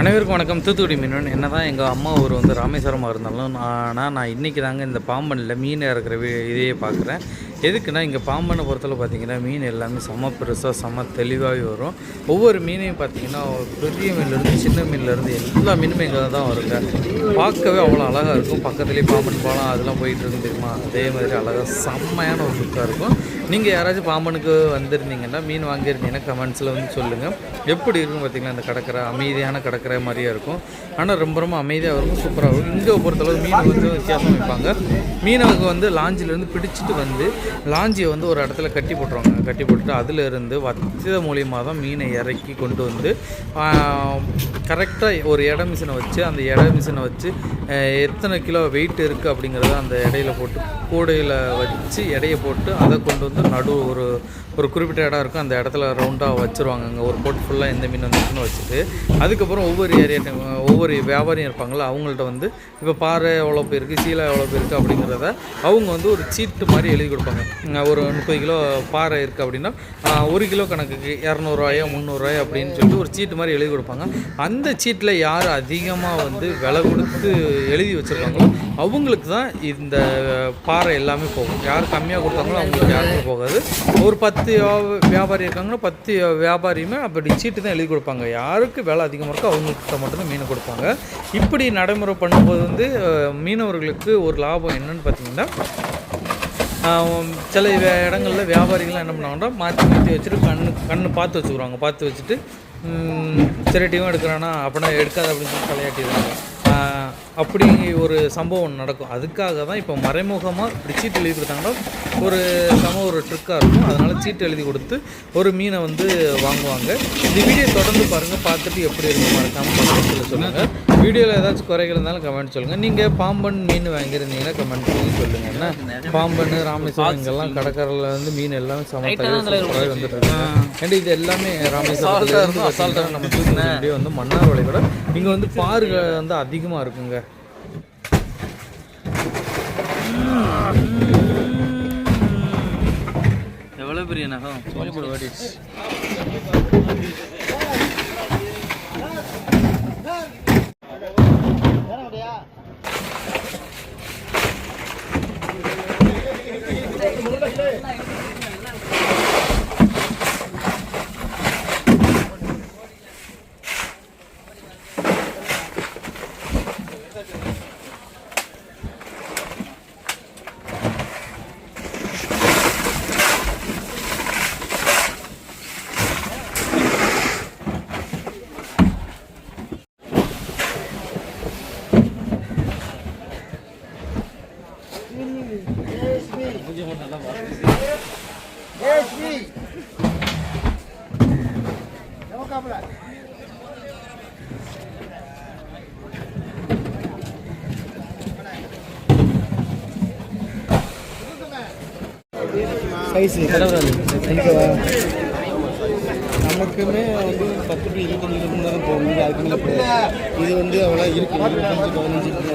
அனைவருக்கும் வணக்கம். தூத்துக்குடி மீனவன். என்ன தான் எங்கள் அம்மா ஊர் வந்து ராமேஸ்வரமாக இருந்தாலும் ஆனால் நான் இன்றைக்கி தாங்க இந்த பாம்பனில் மீன் இறக்குற வி இதையே பார்க்குறேன் எதுக்குன்னா இங்கே பாம்பனை பொறுத்தவரை பார்த்தீங்கன்னா மீன் எல்லாமே செம பெருசாக செம தெளிவாகவே வரும். ஒவ்வொரு மீனையும் பார்த்தீங்கன்னா பெரிய மீன்லேருந்து சின்ன மீன்லேருந்து எல்லா மீனுமே இங்கே தான் வருங்க. பார்க்கவே அவ்வளோ அழகாக இருக்கும். பக்கத்துலேயே பாம்பன் பாலம் அதெல்லாம் போயிட்டு இருக்கும் தெரியுமா? அதே மாதிரி அழகாக செம்மையான ஒரு லுக்காக இருக்கும். நீங்கள் யாராச்சும் பாம்பனுக்கு வந்திருந்தீங்கன்னா மீன் வாங்கியிருந்தீங்கன்னா கமெண்ட்ஸில் வந்து சொல்லுங்கள் எப்படி இருக்கும் பார்த்தீங்களா அந்த கடற்கரை? அமைதியான கடற்கரை மாதிரியே இருக்கும். ஆனால் ரொம்ப ரொம்ப அமைதியாக இருக்கும் சூப்பராக இருக்கும். இங்கே பொறுத்தளவு மீன் வந்து வித்தியாசம் வைப்பாங்க. மீனவுக்கு வந்து லாஞ்சிலேருந்து பிடிச்சிட்டு வந்து லாஞ்சியை வந்து ஒரு இடத்துல கட்டி போட்டுருவாங்க. கட்டி போட்டுட்டு அதிலிருந்து வத்தித மூலியமாக தான் மீனை இறக்கி கொண்டு வந்து கரெக்டாக ஒரு இட மிஷினை வச்சு அந்த இட மிஷினை வச்சு எத்தனை கிலோ வெயிட் இருக்குது அப்படிங்கிறத அந்த இடையில போட்டு கூடையில் வச்சு எடையை போட்டு அதை கொண்டு வந்து நடு ஒரு ஒரு குறிப்பிட்ட இடம் இருக்கும் அந்த இடத்துல ரவுண்டாக வச்சுருவாங்க. அங்கே ஒரு போட்டு ஃபுல்லாக எந்த மீன் வந்துருக்குன்னு வச்சுட்டு அதுக்கப்புறம் ஒவ்வொரு ஏரியா ஒவ்வொரு வியாபாரியும் இருப்பாங்கள்ல அவங்கள்ட்ட வந்து இப்போ பாறை எவ்வளோ போயிருக்கு சீலை எவ்வளோ போயிருக்கு அப்படிங்கிறத அவங்க வந்து ஒரு சீட்டு மாதிரி எழுதி கொடுப்பாங்க. ஒரு முப்பது கிலோ பாறை இருக்குது அப்படின்னா ஒரு கிலோ கணக்குக்கு இரநூறுவாயோ முந்நூறுரூவாயோ அப்படின்னு சொல்லிட்டு ஒரு சீட்டு மாதிரி எழுதி கொடுப்பாங்க. அந்த சீட்டில் யார் அதிகமாக வந்து விலை கொடுத்து எழுதி வச்சுருக்காங்களோ அவங்களுக்கு தான் இந்த பாறை எல்லாமே போகும். யார் கம்மியாக கொடுத்தாங்களோ அவங்களுக்கு யாருமே போகாது. ஒரு பத்து பத்து வியாபாரி இருக்காங்கன்னா பத்து வியாபாரியுமே அப்படி சீட்டு தான் எழுதி கொடுப்பாங்க. யாருக்கு வேலை அதிகமாக இருக்கோ அவங்கள்ட்ட மட்டும்தான் மீன் கொடுப்பாங்க. இப்படி நடைமுறை பண்ணும்போது வந்து மீனவர்களுக்கு ஒரு லாபம் என்னன்னு பார்த்தீங்கன்னா சில இடங்களில் வியாபாரிகள்லாம் என்ன பண்ணுவாங்கன்னா மாற்றி மாற்றி வச்சுட்டு கண்ணு கண்ணு பார்த்து வச்சுக்கிறாங்க பார்த்து வச்சுட்டு சிரட்டியும் எடுக்கிறானா அப்படின்னா எடுக்காது அப்படின்னு சொல்லி தலையாட்டிடுறாங்க அப்படி ஒரு சம்பவம் நடக்கும். அதுக்காக தான் இப்போ மறைமுகமாக இப்படி சீட்டு எழுதி கொடுத்தாங்கன்னா ஒரு சம ஒரு ட்ரிக்காக இருக்கும். அதனால் சீட்டு எழுதி கொடுத்து ஒரு மீனை வந்து வாங்குவாங்க. இந்த வீடியோ தொடர்ந்து பாருங்கள் பார்த்துட்டு எப்படி இருக்கும் மறக்காமல் கமெண்ட்ஸில் சொல்லுங்கள் வீடியோவில் ஏதாச்சும் குறைகள் இருந்தாலும் கமெண்ட் சொல்லுங்கள் நீங்கள் பாம்பன் மீன் வாங்கியிருந்தீங்கன்னா கமெண்ட் பண்ணி சொல்லுங்கள் என்ன? பாம்பன் ராமேஸ்வரம் இங்கெல்லாம் கடற்கரையில் வந்து மீன் எல்லாமே சமத்தாக வந்துட்டு ஏன்னா இது எல்லாமே அசால்ட்டாக நம்ம தூத்துக்குடியே வந்து மன்னார் வளைகுடா இங்கே வந்து பாருகள் வந்து அதிகமாக இருக்குங்க. எவ்வளோ பெரிய நகம்? சொல்லிப்போடு சைஸ் நமக்குமே வந்து பத்து டு இருபத்தஞ்சு இருபத்தி தான் போகும். இது அதுக்கு மேலே போகும் இது வந்து அவ்வளோ இருக்கு. இருபத்தஞ்சு பதினஞ்சு இருக்கு.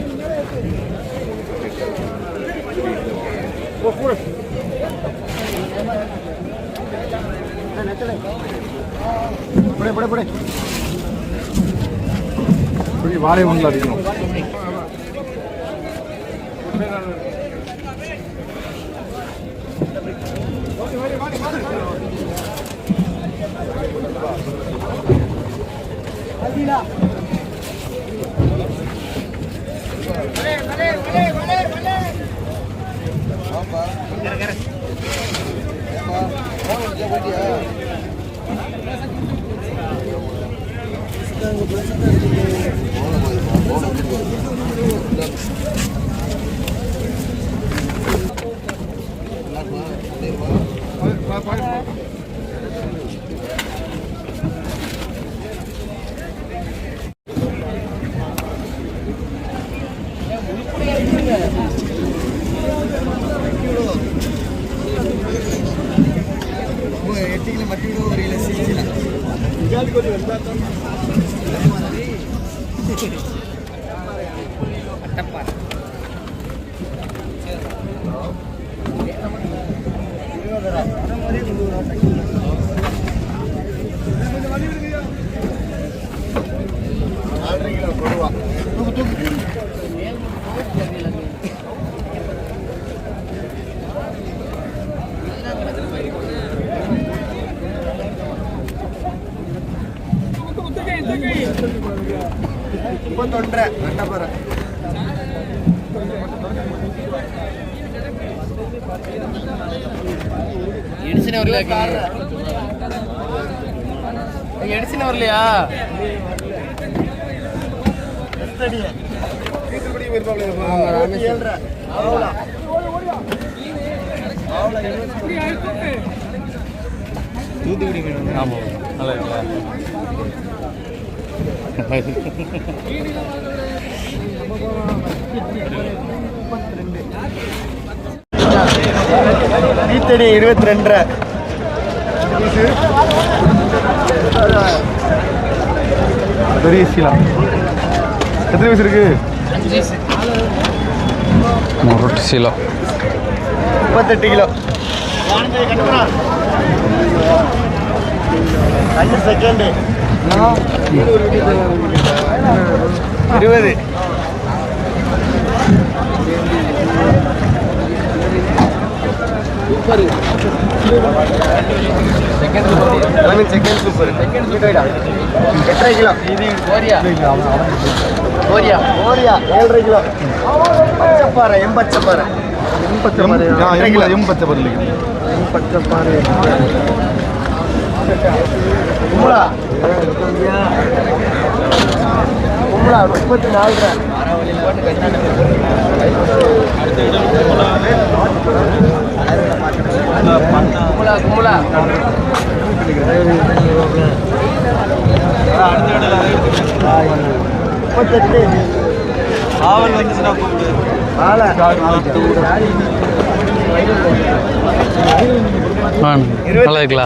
வாழை ஒன்றில் அடிக்கணும் Thank you. எடிசனே வரலையா வரலையா? தூத்துக்குடி மீன் ஆமாம் நல்லா இருக்குல்ல ஈத்தடி இருபத்தி பெரிய சீலாம் எத்தனை வயசு இருக்கு? ரொட்டி சீலம் முப்பத்தெட்டு கிலோ. அஞ்சு செகண்டு இருபது. செகண்ட் சூப்பர் எட்டரை கிலோ ஓரியா கோரியா கோரியா ஏழரை கிலோ பச்சைப்பாறை எம்பச்சப்பாறை எம்பச்சப்பாறை கிலோ எம்பச்சப்பரில் எம்பச்சப்பாறை கும்பலா கும்பலா முப்பத்தி நாலு கும்பலா முப்பத்தெட்டு ஆவல் வந்துச்சுன்னா கூப்பிடு ஆளை. ஆ நல்லா இருக்குல்ல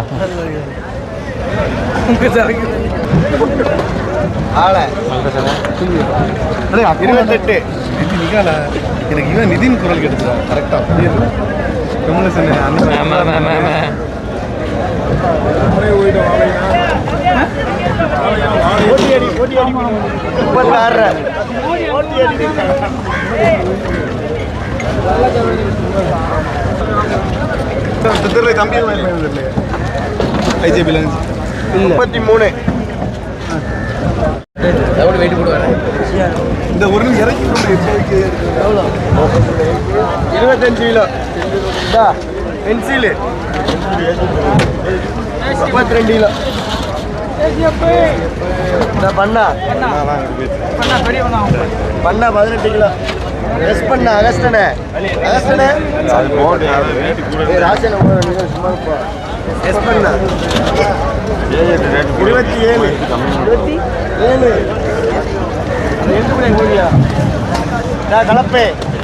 ஆளை இருபத்தெட்டு எனக்கு இவன் நிதின் குரல் கேட்டுச்சு. கரெக்டா முப்பத்தாறு தெரியல தம்பி ஐஜேபியில் முப்பத்தி மூணு. எவ்வளோ வெயிட் போடுவாரு? இந்த ஒரு இறக்கி எட்டு இருபத்தஞ்சு கிலோ. இந்தா பென்சிலு முப்பத்தி ரெண்டு கிலோ பண்ணா. பண்ணா பதினெட்டு கிலோ. எஸ் பண்ணா அகஸ்டனே. அகஸ்டனே. ராசனை சும்மா. எஸ் பண்ணா. இருபத்தி ஏழு. இருபத்தி ஏழு. ரெண்டு மணி கூடியா நான் கலப்பே. பதினெட்டரை கிலோ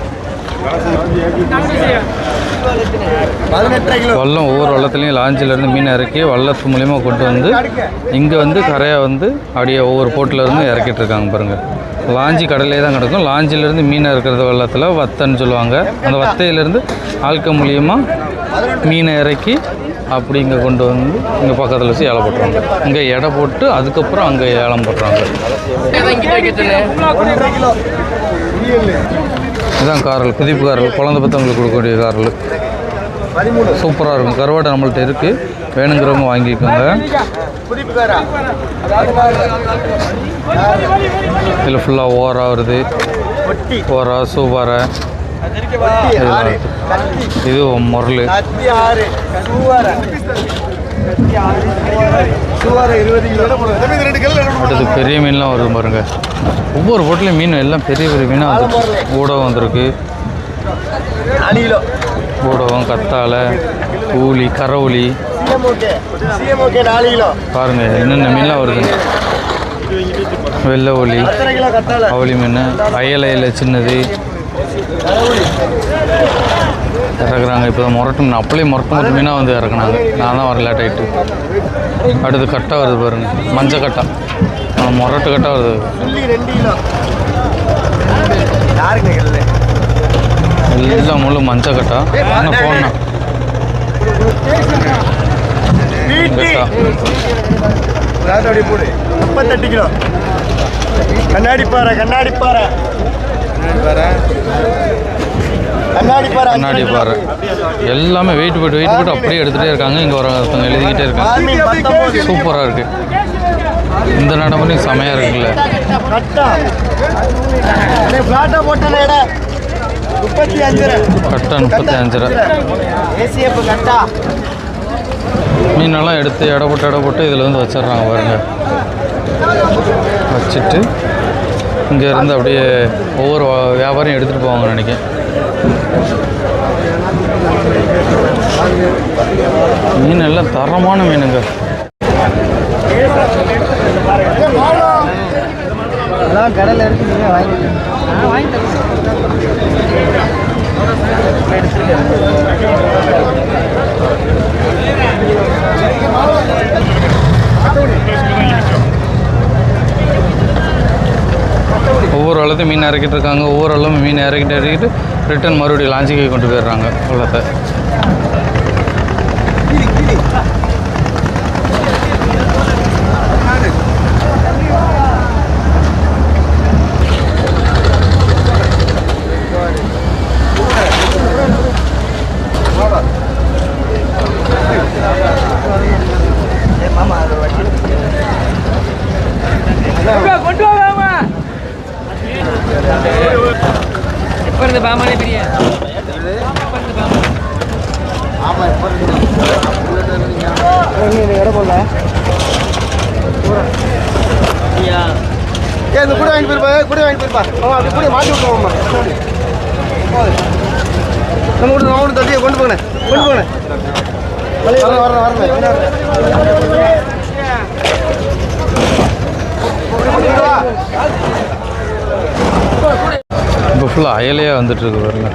வல்லம் ஒவ்வொரு வள்ளத்துலேயும் லாஞ்சிலேருந்து மீன் இறக்கி வள்ளத்து மூலியமா கொண்டு வந்து இங்கே வந்து கரையை வந்து அப்படியே ஒவ்வொரு போட்டில் இருந்து இறக்கிட்டு இருக்காங்க பாருங்கள் லாஞ்சி கடலே தான் கிடக்கும். லாஞ்சிலேருந்து மீன் இருக்கிறது வெள்ளத்தில் வத்தன்னு சொல்லுவாங்க. அந்த வத்தையிலேருந்து ஆழ்க்க மூலியமாக மீனை இறக்கி அப்படி இங்கே கொண்டு வந்து இங்கே பக்கத்தில் வச்சு ஏலம் போட்டுருவாங்க. இங்கே எடை போட்டு அதுக்கப்புறம் அங்கே ஏலம் போட்டுருவாங்க. இதுதான் காரல் குதிப்பு காரல் குழந்தை பத்தவங்களுக்கு கொடுக்கக்கூடிய காரல் சூப்பராக இருக்கும். கருவாடை நம்மள்ட்ட இருக்குது வேணுங்கிறவங்க வாங்கிக்கோங்க. இதில் ஃபுல்லாக ஓரா வருது. ஓரா சூப்பாரை. இது முரல் அடுத்து பெரிய மீன்லாம் வருது பாருங்க. ஒவ்வொரு போட்டிலையும் மீன் எல்லாம் பெரிய பெரிய மீனாக வந்துருக்கு ஊடகம் வந்திருக்கு. ஊடகம் கத்தாழை ஊலி கரவுளி பாருங்க என்னென்ன மீன்லாம் வருது. வெள்ளை ஒலி அவளி மீன் அயலையில் சின்னது. இறக்குறாங்க. இப்போ தான் முரட்டு மீன் அப்படியே முரட்டு முரட்டு மீனாக வந்து இறக்குனாங்க. நான் தான் வர லேட் ஆகிட்டு அடுத்து கட்டை வருது பாருங்க. மஞ்சள் கட்டை. முரட்டு கட்டை வருது. எல்லாம் முழு மஞ்சள் கட்டா. என்ன போடணும் கட்டா முப்பத்தெட்டு கிலோ கண்ணாடி பாறை கண்ணாடி பாறை. கண்ணாடி பாறை. கண்ணாடி. பாரு எல்லாமே வெயிட் போட்டு வெயிட் போட்டு அப்படியே எடுத்துகிட்டே இருக்காங்க. இங்கே வர ஒருத்தவங்க எழுதிக்கிட்டே இருக்காங்க. சூப்பராக இருக்குது இந்த நடைமுறையும் செமையாக இருக்குல்ல. முப்பத்தி அஞ்சு. கட்டை முப்பத்தி அஞ்சு. ரூபா மீனெல்லாம் எடுத்து எடை போட்டு எடை போட்டு இதில் வந்து வச்சிடுறாங்க பாருங்க. வச்சுட்டு இங்கே இருந்து அப்படியே ஒவ்வொரு வியாபாரியும் எடுத்துகிட்டு போவாங்க நினைக்கிறேன் மீன் எல்லாம் தரமான மீனுங்க. எல்லாம் கடல்ல இருக்கு நீங்க வாங்கி ஒவ்வொரு வளத்தையும் மீன் இறக்கிட்டு இருக்காங்க. ஒவ்வொரு வளமும் மீன் இறக்கிட்டு இறக்கிட்டு ரிட்டன் மறுபடியும் லாஞ்சிக்கு கொண்டு போயிடுறாங்க. உள்ளத்தை கொண்டு வாங்க எப்ப இருந்து பாமானே பெரிய இடம் போடல ஏ இந்த கூட வாங்கி போயிருப்பா கூட வாங்கி போயிருப்பா அவன் அப்படி கூட மாட்டி விட்டுருவோம்மா நம்ம கூட அவனு தட்டியை கொண்டு போங்கண்ணே கொண்டு போங்கண்ணே வரேன் வரேன் வரேன் இப்போ ஃபுல்லாக அயலையாக வந்துட்டுருக்கு வரல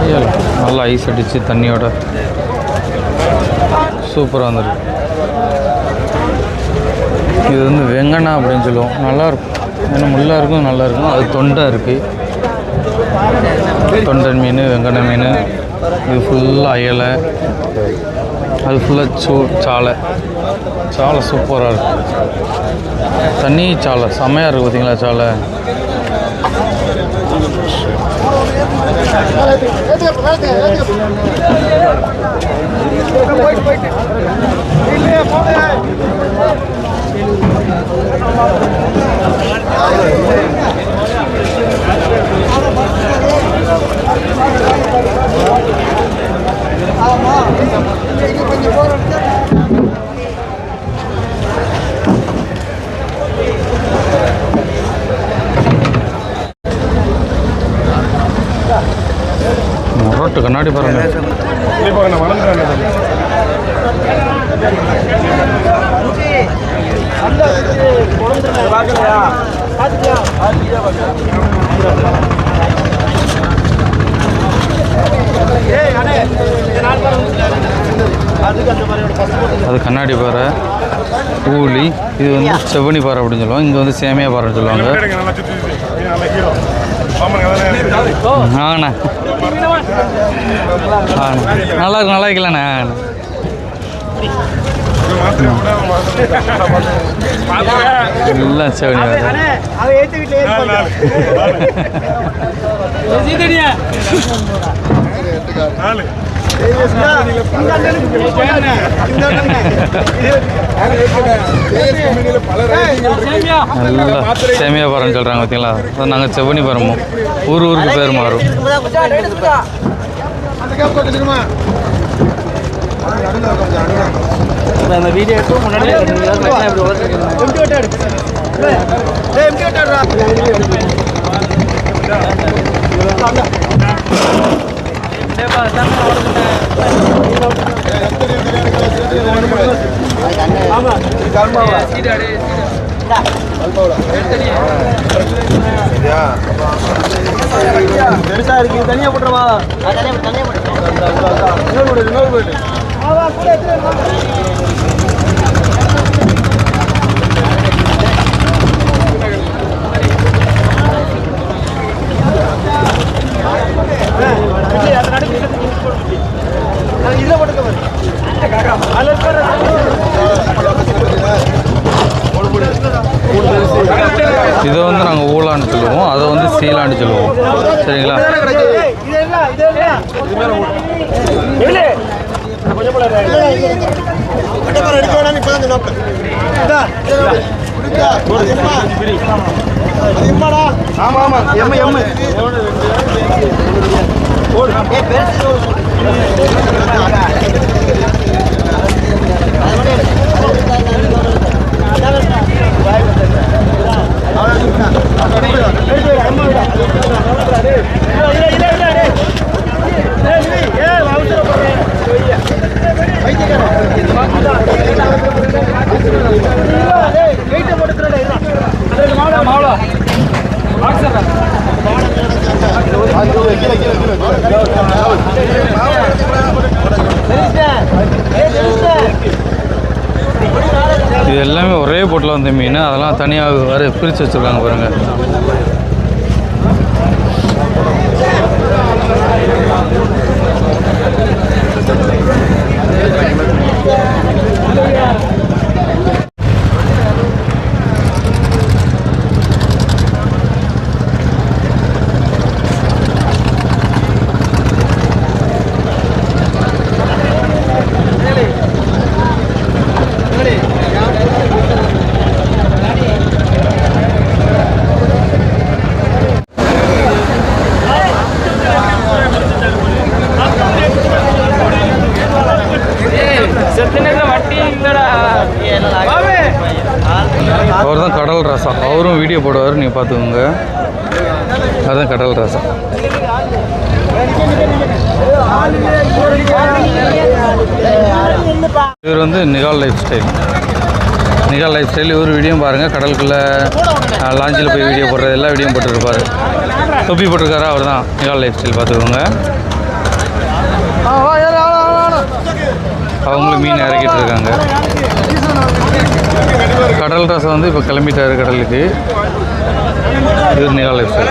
அயல் நல்லா ஐஸ் அடித்து தண்ணியோட சூப்பராக வந்துருக்கு. இது வந்து வெங்கண்ணா அப்படின்னு சொல்லுவோம். நல்லா இருக்கும் ஏன்னா முள்ளாக இருக்கும் நல்லாயிருக்கும் அது தொண்டை இருக்குது தொண்டன் மீன் வெங்கண்ண மீன். இது ஃபுல்லாக அயலை. அது ஃபுல்லாக சூ சாலை. சாலை சூப்பராக இருக்குது தண்ணி சாலை செம்மையாக இருக்குது பார்த்தீங்களா சாலை? கண்ணாடி பாருங்க. அது கண்ணாடி பாறை ஊலி இது வந்து செவ்வனி பாறை அப்படின்னு சொல்லுவாங்க. இங்கே வந்து சேமியா பாறைன்னு சொல்லுவாங்க. ஆண்ணா நல்லா இருக்கு நல்லா இருக்கலண்ணே. எல்லாம் செவனி பாறை நல்லா சேமியா பாறைன்னு சொல்கிறாங்க பார்த்தீங்களா? நாங்கள் செவ்வனி பாறமோ ஊர் ஊருக்கு பேர் மாறும். அந்த வீடியோ எடுத்து முன்னாடி பெருசா இருக்கு தனியா போட்டுருவா தனியா போட்டு இன்னொரு வீடு இன்னொரு வீடு இதை வந்து நாங்கள் ஊலான்னு சொல்லுவோம் அதை வந்து சீலான்னு சொல்லுவோம் சரிங்களா எடுக்க வேணாம் இப்பதான் நோக்கம் ஆமா ஆமா எம்ம எம்ம இது எல்லாமே ஒரே போட்டில் வந்த மீன் அதெல்லாம் தனியாக வர பிரித்து வச்சுருக்காங்க பாருங்கள் செத்துனதுல வட்டி இல்லடா அவர் தான் கடல் ரசம் அவரும் வீடியோ போடுவார் நீங்கள் பார்த்துக்கோங்க அதுதான் கடல் ரசம் இவர் வந்து Nihal lifestyle. Nihal lifestyle இவர் வீடியோ பாருங்கள் கடலுக்குள்ளே லாஞ்சில் போய் வீடியோ போடுறது எல்லா வீடியோ போட்டுருப்பார். தொப்பி போட்டிருக்காரா? அவர் தான் நிகால் லைஃப் ஸ்டைல் பார்த்துக்கோங்க. அவங்களும் மீன் இறக்கிட்டு இருக்காங்க. கடல் ரசம் வந்து இப்போ கிளம்பிட்டாரு கடலுக்கு. இது நிகால் லைஃப் ஸ்டைல்.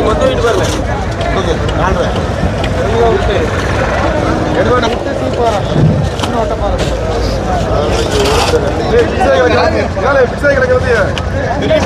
மொத்த வீட்டு வரல. ஓகே நாலரை. விட்டு எடுவோம் விட்டு சூப்பர் கிடக்கிறது அப்படின்னா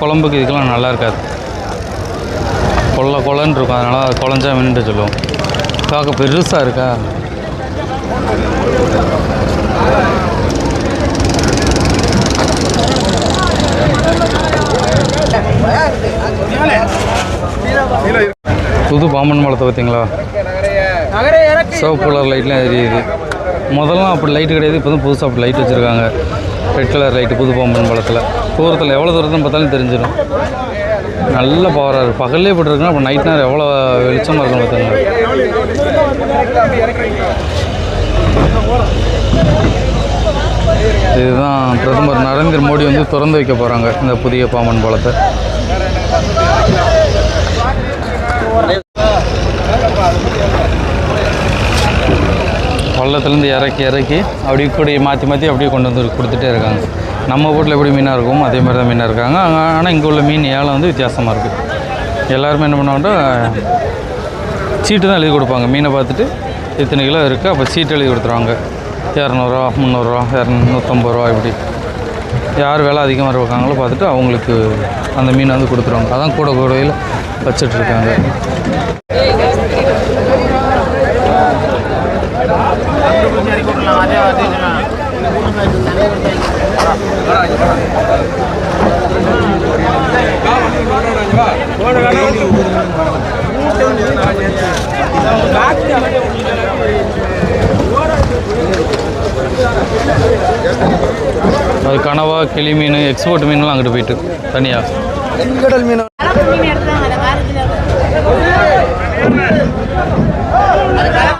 குழம்புக்கு இதுக்கெல்லாம் நல்லா இருக்காது. கொள்ள கொலன்னு இருக்கும். அதனால் அது குழஞ்சா மீன் சொல்லுவோம். பார்க்க பெருசாக இருக்கா? புது பாம்பன் மலத்தை பார்த்தீங்களா? சிவப்பு கலர் லைட்லாம் எரியுது முதல்லாம் அப்படி லைட்டு கிடையாது. இப்போ தான் புதுசாக அப்படி லைட் வச்சுருக்காங்க. ரெட் கலர் லைட்டு புது பாம்பன் பழத்தில் தூரத்தில் எவ்வளோ தூரத்துன்னு பார்த்தாலும் தெரிஞ்சிடும். நல்ல பவராக இருக்குது பகல்லே போட்டுருக்குன்னா அப்போ நைட் நேரம் எவ்வளோ வெளிச்சமாக இருக்கும் பார்த்துங்க இதுதான் பிரதமர் நரேந்திர மோடி வந்து திறந்து வைக்க போகிறாங்க இந்த புதிய பாம்பன் பாலத்தை பள்ளத்துலேருந்து இறக்கி இறக்கி அப்படியே கூட மாற்றி மாற்றி அப்படியே கொண்டு வந்து கொடுத்துட்டே இருக்காங்க. நம்ம வீட்டில் எப்படி மீனாக இருக்கும் அதே மாதிரி தான் மீனாக இருக்காங்க. ஆனால் இங்கே உள்ள மீன் ஏலம் வந்து வித்தியாசமாக இருக்குது எல்லாருமே என்ன பண்ணுவாங்கன்னா சீட்டு தான் எழுதி கொடுப்பாங்க. மீனை பார்த்துட்டு இத்தனை கிலோ இருக்குது அப்போ சீட்டு எழுதி கொடுத்துருவாங்க. இரநூறுவா முந்நூறுரூவா இரநூத்தம்பது ரூபா இப்படி. யார் விலை அதிகமாக இருக்காங்களோ பார்த்துட்டு அவங்களுக்கு அந்த மீனை வந்து கொடுத்துருவாங்க. அதான் கூட கூடையில் வச்சிட்ருக்காங்க. அது கனவா கிளி மீன் எக்ஸ்போர்ட் மீன்லாம் அங்கிட்டு போயிட்டு தனியாக செங்கடல் மீன்.